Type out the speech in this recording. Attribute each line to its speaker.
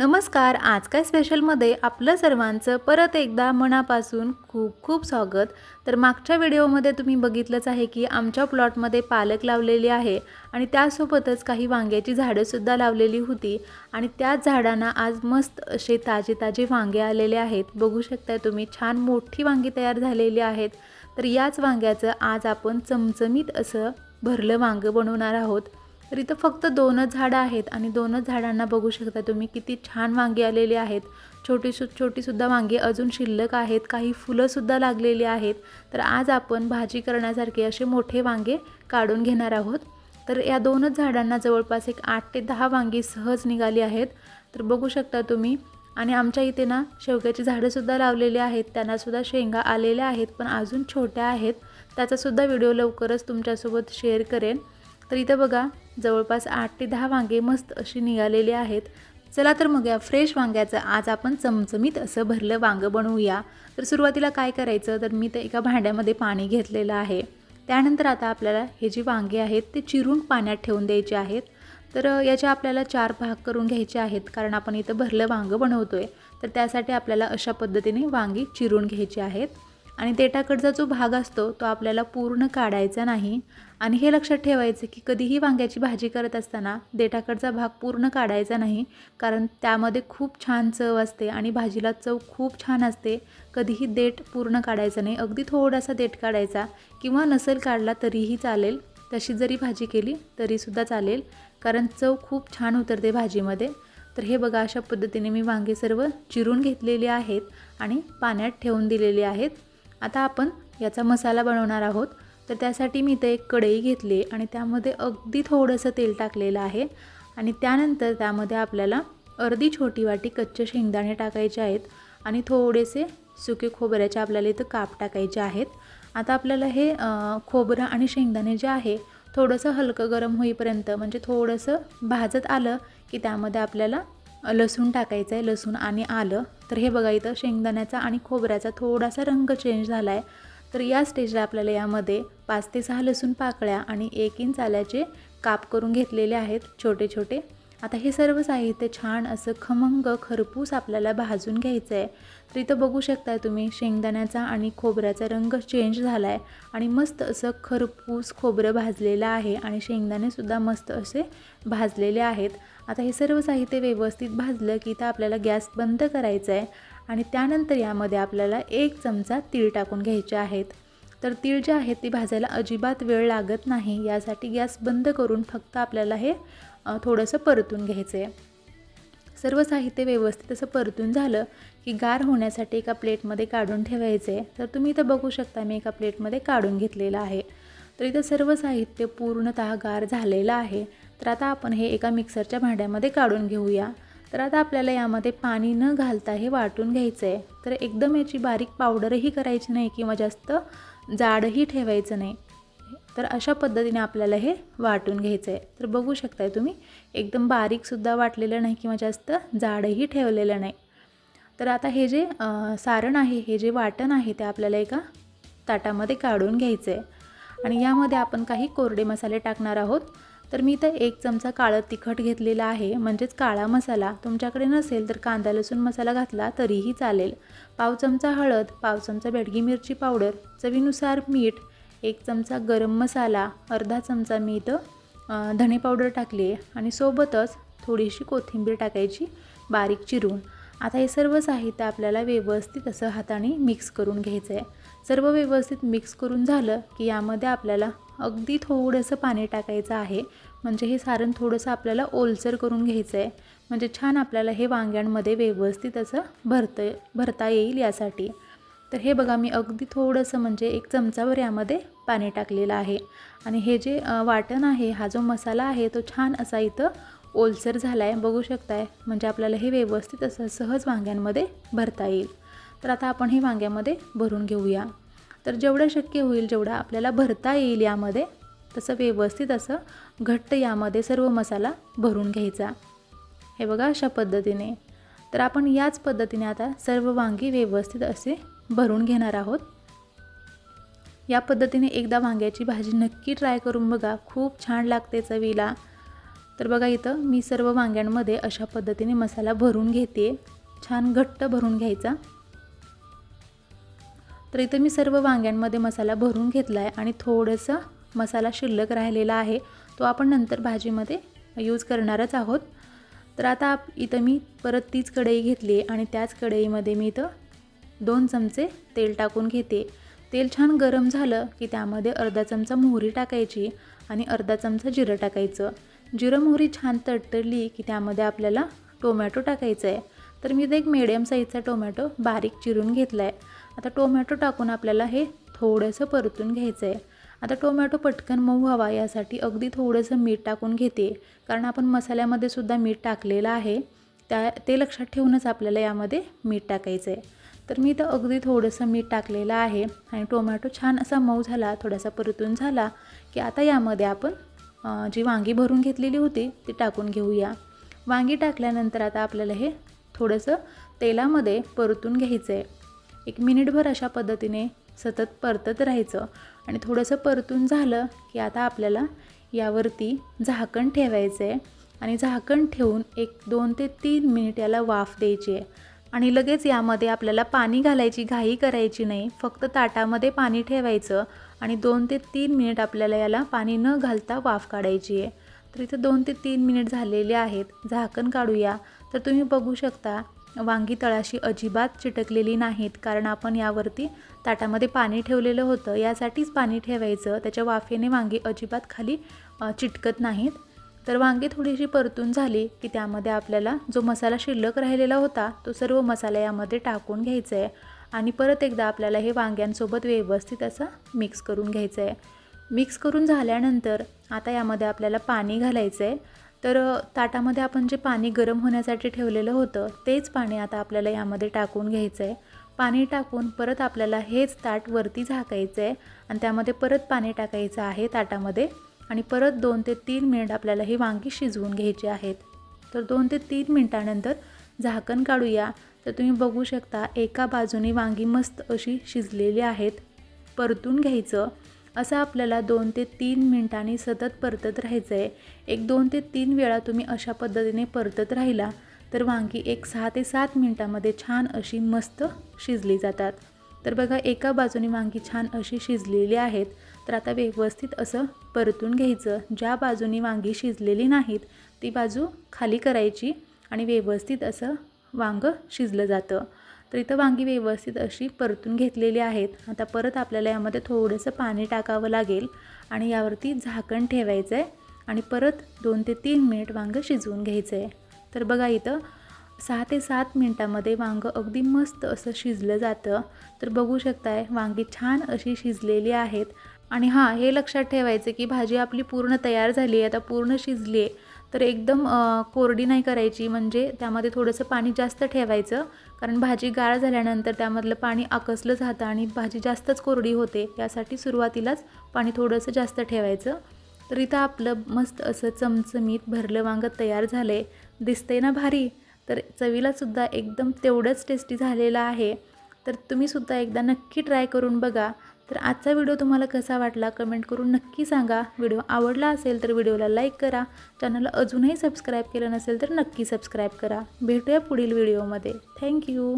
Speaker 1: नमस्कार आज काय स्पेशलमध्ये आपलं सर्वांचं परत एकदा मनापासून खूप खूप स्वागत. तर मागच्या व्हिडिओमध्ये तुम्ही बघितलंच आहे की आमच्या प्लॉटमध्ये पालक लावलेली आहे आणि त्यासोबतच काही वांग्याची झाडंसुद्धा लावलेली होती आणि त्याच झाडांना आज मस्त असे ताजे ताजे वांगे आलेले आहेत. बघू शकताय तुम्ही छान मोठी वांगी तयार झालेली आहेत. तर याच वांग्याचं आज आपण चमचमीत असं भरलं वांगं बनवणार आहोत. तर इथं फक्त दोनच झाडं आहेत आणि दोनच झाडांना बघू शकता तुम्ही किती छान वांगी आलेली आहेत. छोटी सु छोटीसुद्धा वांगी अजून शिल्लक आहेत काही फुलंसुद्धा लागलेली आहेत. तर आज आपण भाजी करण्यासारखे असे मोठे वांगे काढून घेणार आहोत. तर या दोनच झाडांना जवळपास एक आठ ते दहा वांगी सहज निघाली आहेत. तर बघू शकता तुम्ही. आणि आमच्या इथे ना शेवग्याची झाडंसुद्धा लावलेली आहेत. त्यांनासुद्धा शेंगा आलेल्या आहेत पण अजून छोट्या आहेत. त्याचासुद्धा व्हिडिओ लवकरच तुमच्यासोबत शेअर करेन. तर इथं बघा जवळपास आठ ते दहा वांगे मस्त अशी निघालेली आहेत. चला तर मग या फ्रेश वांग्याचं आज आपण चमचमीत असं भरलं वांगं बनवूया. तर सुरुवातीला काय करायचं? तर मी तर एका भांड्यामध्ये पाणी घेतलेलं आहे. त्यानंतर आता आपल्याला हे जी वांगे आहेत ते चिरून पाण्यात ठेवून द्यायचे आहेत. तर याचे आपल्याला चार भाग करून घ्यायचे आहेत. कारण आपण इथं भरलं वांगं बनवतो आहे तर त्यासाठी आपल्याला अशा पद्धतीने वांगी चिरून घ्यायची आहेत. आणि देठाकडचा जो भाग असतो तो आपल्याला पूर्ण काढायचा नाही. आणि हे लक्षात ठेवायचं की कधीही वांग्याची भाजी करत असताना देठाकडचा भाग पूर्ण काढायचा नाही कारण त्यामध्ये खूप छान चव असते आणि भाजीला चव खूप छान असते. कधीही देठ पूर्ण काढायचा नाही. अगदी थोडासा देठ काढायचा किंवा नसेल काढला तरीही चालेल. तशी जरी भाजी केली तरीसुद्धा चालेल कारण चव खूप छान उतरते भाजीमध्ये. तर हे बघा अशा पद्धतीने मी वांगे सर्व चिरून घेतलेले आहेत आणि पाण्यात ठेवून दिलेले आहेत. आता आपण याचा मसाला बनवणार आहोत. तर त्यासाठी मी इथं एक कढई घेतली आणि त्यामध्ये अगदी थोडंसं तेल टाकलेलं आहे. आणि त्यानंतर त्यामध्ये आपल्याला अर्धी छोटी वाटी कच्चे शेंगदाणे टाकायचे आहेत. आणि थोडेसे सुके खोबऱ्याचे आपल्याला इथं काप टाकायचे आहेत. आता आपल्याला हे खोबरं आणि शेंगदाणे जे आहे थोडंसं हलकं गरम होईपर्यंत म्हणजे थोडंसं भाजत आलं की त्यामध्ये आपल्याला लसूण टाकायचं आहे लसूण आणि आलं. तर हे बघा इथं शेंगदाण्याचा आणि खोबऱ्याचा थोडासा रंग चेंज झाला आहे तर या स्टेजला आपल्याला यामध्ये पाच ते सहा लसूण पाकळ्या आणि एक इंच आल्याचे काप करून घेतलेले आहेत छोटे छोटे आता हे सर्व साहित्य छान असं खमंग खरपूस आपल्याला भाजून घ्यायचं आहे तर इथं बघू शकताय तुम्ही शेंगदाण्याचा आणि खोबऱ्याचा रंग चेंज झाला आहे आणि मस्त असं खरपूस खोबरं भाजलेलं आहे आणि शेंगदाणेसुद्धा मस्त असे भाजलेले आहेत. आता हे सर्व साहित्य व्यवस्थित भाजलं की तर आपल्याला गॅस बंद करायचा आहे आणि त्यानंतर यामध्ये आपल्याला एक चमचा तीळ टाकून घ्यायचे आहेत. तर तीळ जे आहेत ते भाजायला अजिबात वेळ लागत नाही. यासाठी गॅस बंद करून फक्त आपल्याला हे थोडंसं परतून घ्यायचं आहे सर्व साहित्य व्यवस्थित असं परतून झालं की गार होण्यासाठी एका प्लेटमध्ये काढून ठेवायचं आहे तर तुम्ही इथं बघू शकता मी एका प्लेटमध्ये काढून घेतलेलं आहे. तर इथं सर्व साहित्य पूर्णतः गार झालेलं आहे. तर आता आपण हे एका मिक्सरच्या भांड्यामध्ये काढून घेऊया. तर आता आपल्याला यामध्ये पाणी न घालता हे वाटून घ्यायचं आहे तर एकदम याची बारीक पावडरही करायची नाही किंवा जास्त जाडही ठेवायचं नाही. तर अशा पद्धतीने आपल्याला हे वाटून घ्यायचं आहे तर बघू शकताय तुम्ही एकदम बारीकसुद्धा वाटलेलं नाही किंवा जास्त जाडही ठेवलेलं नाही. तर आता हे जे सारण आहे हे जे वाटण आहे ते आपल्याला एका ताटामध्ये काढून घ्यायचं आहे आणि यामध्ये आपण काही कोरडे मसाले टाकणार आहोत. तर मी तर एक चमचा काळं तिखट घेतलेला आहे म्हणजेच काळा मसाला. तुमच्याकडे नसेल तर कांदा लसूण मसाला घातला तरीही चालेल. पाव चमचा हळद पाव चमचा बेडगी मिरची पावडर चवीनुसार मीठ एक चमचा गरम मसाला अर्धा चमचा मी इथं धणे पावडर टाकली आहे आणि सोबतच थोडीशी कोथिंबीर टाकायची बारीक चिरून. आता हे सर्व साहित्य आपल्याला व्यवस्थित असं हाताने मिक्स करून घ्यायचं आहे. सर्व व्यवस्थित मिक्स करून झालं की यामध्ये आपल्याला अगदी थोडंसं पाणी टाकायचं आहे. म्हणजे हे सारण थोडंसं आपल्याला ओलसर करून घ्यायचं आहे. म्हणजे छान आपल्याला हे वांग्यांमध्ये व्यवस्थित असं भरतं भरता येईल यासाठी. तर हे बघा मी अगदी थोडंसं म्हणजे एक चमचावर यामध्ये पाणी टाकलेलं आहे. आणि हे जे वाटण आहे हा जो मसाला आहे तो छान असा इथं ओलसर झाला आहे बघू शकताय म्हणजे आपल्याला हे व्यवस्थित असं सहज वांग्यांमध्ये भरता येईल. तर आता आपण हे वांग्यामध्ये भरून घेऊया. तर जेवढं शक्य होईल जेवढा आपल्याला भरता येईल यामध्ये तसं व्यवस्थित असं घट्ट यामध्ये सर्व मसाला भरून घ्यायचा. हे बघा अशा पद्धतीने. तर आपण याच पद्धतीने आता सर्व वांगी व्यवस्थित असे भरून घेणार आहोत. या पद्धतीने एकदा वांग्याची भाजी नक्की ट्राय करून बघा. खूप छान लागते चवीला. तर बघा इथं मी सर्व वांग्यांमध्ये अशा पद्धतीने मसाला भरून घेते. छान घट्ट भरून घ्यायचा. तर इथं मी सर्व वांग्यांमध्ये मसाला भरून घेतला आहे आणि थोडंसं मसाला शिल्लक राहिलेला आहे. तो आपण नंतर भाजीमध्ये यूज करणारच आहोत. तर आता आप इथं मी परत तीच कढई घेतली आणि त्याच कढईमध्ये मी इथं दोन चमचे तेल टाकून घेते. तेल छान गरम झालं की त्यामध्ये अर्धा चमचा मोहरी टाकायची आणि अर्धा चमचा जिरं टाकायचं. जिरं मोहरी छान तडतडली की त्यामध्ये आपल्याला टोमॅटो टाकायचं आहे तर मी इथं एक मिडियम साईजचा टोमॅटो बारीक चिरून घेतला आहे आता टोमॅटो टाकून आपल्याला हे थोडंसं परतून घ्यायचं आहे आता टोमॅटो पटकन मऊ हवा यासाठी अगदी थोडंसं मीठ टाकून घेते. कारण आपण मसाल्यामध्ये सुद्धा मीठ टाकलेलं आहे. त्या ते लक्षात ठेवूनच आपल्याला यामध्ये मीठ टाकायचं आहे तर मी इथं अगदी थोडंसं मीठ टाकलेलं आहे आणि टोमॅटो छान असा मऊ झाला थोडासा परतून झाला की आता यामध्ये आपण जी वांगी भरून घेतलेली होती ती टाकून घेऊया. वांगी टाकल्यानंतर आता आपल्याला हे थोडंसं तेलामध्ये परतून घ्यायचं आहे एक मिनिटभर अशा पद्धतीने सतत परतत राहायचं आणि थोडंसं परतून झालं की आता आपल्याला यावरती झाकण ठेवायचं आहे आणि झाकण ठेवून एक दोन ते तीन मिनिट याला वाफ द्यायची आहे. आणि लगेच यामध्ये आपल्याला पाणी घालायची घाई करायची नाही. फक्त ताटामध्ये पाणी ठेवायचं आणि दोन ते तीन मिनिट आपल्याला याला पाणी न घालता वाफ काढायची आहे. तर इथं दोन ते तीन मिनिट झालेले आहेत. झाकण काढूया. तर तुम्ही बघू शकता वांगी तळाशी अजिबात चिटकलेली नाहीत कारण आपण यावरती ताटामध्ये पाणी ठेवलेलं होतं. यासाठीच पाणी ठेवायचं. त्याच्या वाफेने वांगी अजिबात खाली चिटकत नाहीत. तर वांगी थोडीशी परतून झाली की त्यामध्ये आपल्याला जो मसाला शिल्लक राहिलेला होता तो सर्व मसाला यामध्ये टाकून घ्यायचा आहे आणि परत एकदा आपल्याला हे वांग्यांसोबत व्यवस्थित असं मिक्स करून घ्यायचं आहे मिक्स करून झाल्यानंतर आता यामध्ये आपल्याला पाणी घालायचं आहे तर ताटामध्ये आपण जे पाणी गरम होण्यासाठी ठेवलेलं होतं तेच पाणी आता आपल्याला यामध्ये टाकून घ्यायचं आहे पाणी टाकून परत आपल्याला हेच ताट वरती झाकायचं आहे आणि त्यामध्ये परत पाणी टाकायचं आहे ताटामध्ये. आणि परत दोन ते तीन मिनिट आपल्याला ही वांगी शिजवून घ्यायची आहेत. तर दोन ते तीन मिनटानंतर झाकण काढूया. तर तुम्ही बघू शकता एका बाजूने वांगी मस्त अशी शिजलेली आहेत. परतून घ्यायचं. असं आपल्याला दोन ते तीन मिनटांनी सतत परतत राहायचं आहे एक दोन ते तीन वेळा तुम्ही अशा पद्धतीने परतत राहिला तर वांगी एक सहा ते सात मिनटामध्ये छान अशी मस्त शिजली जातात. तर बघा एका बाजूने वांगी छान अशी शिजलेली आहेत. तर आता व्यवस्थित असं परतून घ्यायचं. ज्या बाजूनी वांगी शिजलेली नाहीत ती बाजू खाली करायची आणि व्यवस्थित असं वांगं शिजलं जातं. तर इथं वांगी व्यवस्थित अशी परतून घेतलेली आहेत. आता परत आपल्याला यामध्ये थोडंसं पाणी टाकावं लागेल आणि यावरती झाकण ठेवायचं आहे आणि परत दोन ते तीन मिनिट वांगं शिजवून घ्यायचं आहे तर बघा इथं सहा ते सात मिनटामध्ये वांगं अगदी मस्त असं शिजलं जातं. तर बघू शकताय वांगी छान अशी शिजलेली आहेत. आणि हां हे लक्षात ठेवायचं की भाजी आपली पूर्ण तयार झाली आहे आता पूर्ण शिजली आहे तर एकदम कोरडी नाही करायची. म्हणजे त्यामध्ये थोडंसं पाणी जास्त ठेवायचं कारण भाजी गाळ झाल्यानंतर त्यामधलं पाणी आकसलं जातं आणि भाजी जास्तच कोरडी होते. त्यासाठी सुरुवातीलाच पाणी थोडंसं जास्त ठेवायचं. तर इथं आपलं मस्त असं चमचमीत भरलं वांगं तयार झालं आहे दिसतंय ना भारी? तर चवीलासुद्धा एकदम तेवढंच टेस्टी झालेलं आहे. तर तुम्हीसुद्धा एकदा नक्की ट्राय करून बघा. तर आजचा व्हिडिओ तुम्हाला कसा वाटला कमेंट करून नक्की सांगा. व्हिडिओ आवडला असेल तर व्हिडिओला लाईक करा. चॅनलला अजूनही सबस्क्राईब केलं नसेल तर नक्की सबस्क्राईब करा. भेटूया पुढील व्हिडिओमध्ये. थँक्यू